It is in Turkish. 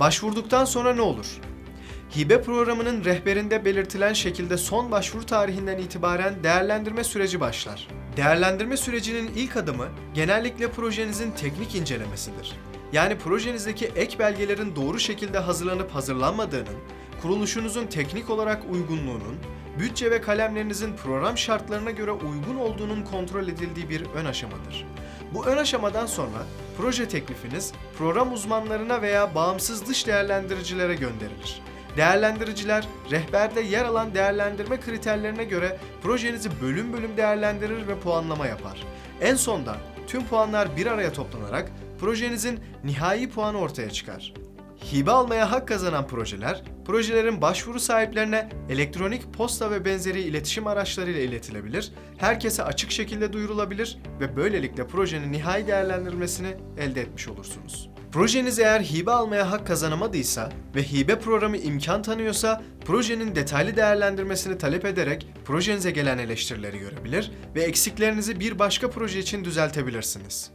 Başvurduktan sonra ne olur? Hibe programının rehberinde belirtilen şekilde son başvuru tarihinden itibaren değerlendirme süreci başlar. Değerlendirme sürecinin ilk adımı genellikle projenizin teknik incelemesidir. Yani projenizdeki ek belgelerin doğru şekilde hazırlanıp hazırlanmadığının, kuruluşunuzun teknik olarak uygunluğunun, bütçe ve kalemlerinizin program şartlarına göre uygun olduğunun kontrol edildiği bir ön aşamadır. Bu ön aşamadan sonra proje teklifiniz program uzmanlarına veya bağımsız dış değerlendiricilere gönderilir. Değerlendiriciler rehberde yer alan değerlendirme kriterlerine göre projenizi bölüm bölüm değerlendirir ve puanlama yapar. En sonda tüm puanlar bir araya toplanarak projenizin nihai puanı ortaya çıkar. Hibe almaya hak kazanan projeler, projelerin başvuru sahiplerine elektronik posta ve benzeri iletişim araçlarıyla iletilebilir, herkese açık şekilde duyurulabilir ve böylelikle projenin nihai değerlendirmesini elde etmiş olursunuz. Projeniz eğer hibe almaya hak kazanamadıysa ve hibe programı imkan tanıyorsa, projenin detaylı değerlendirmesini talep ederek projenize gelen eleştirileri görebilir ve eksiklerinizi bir başka proje için düzeltebilirsiniz.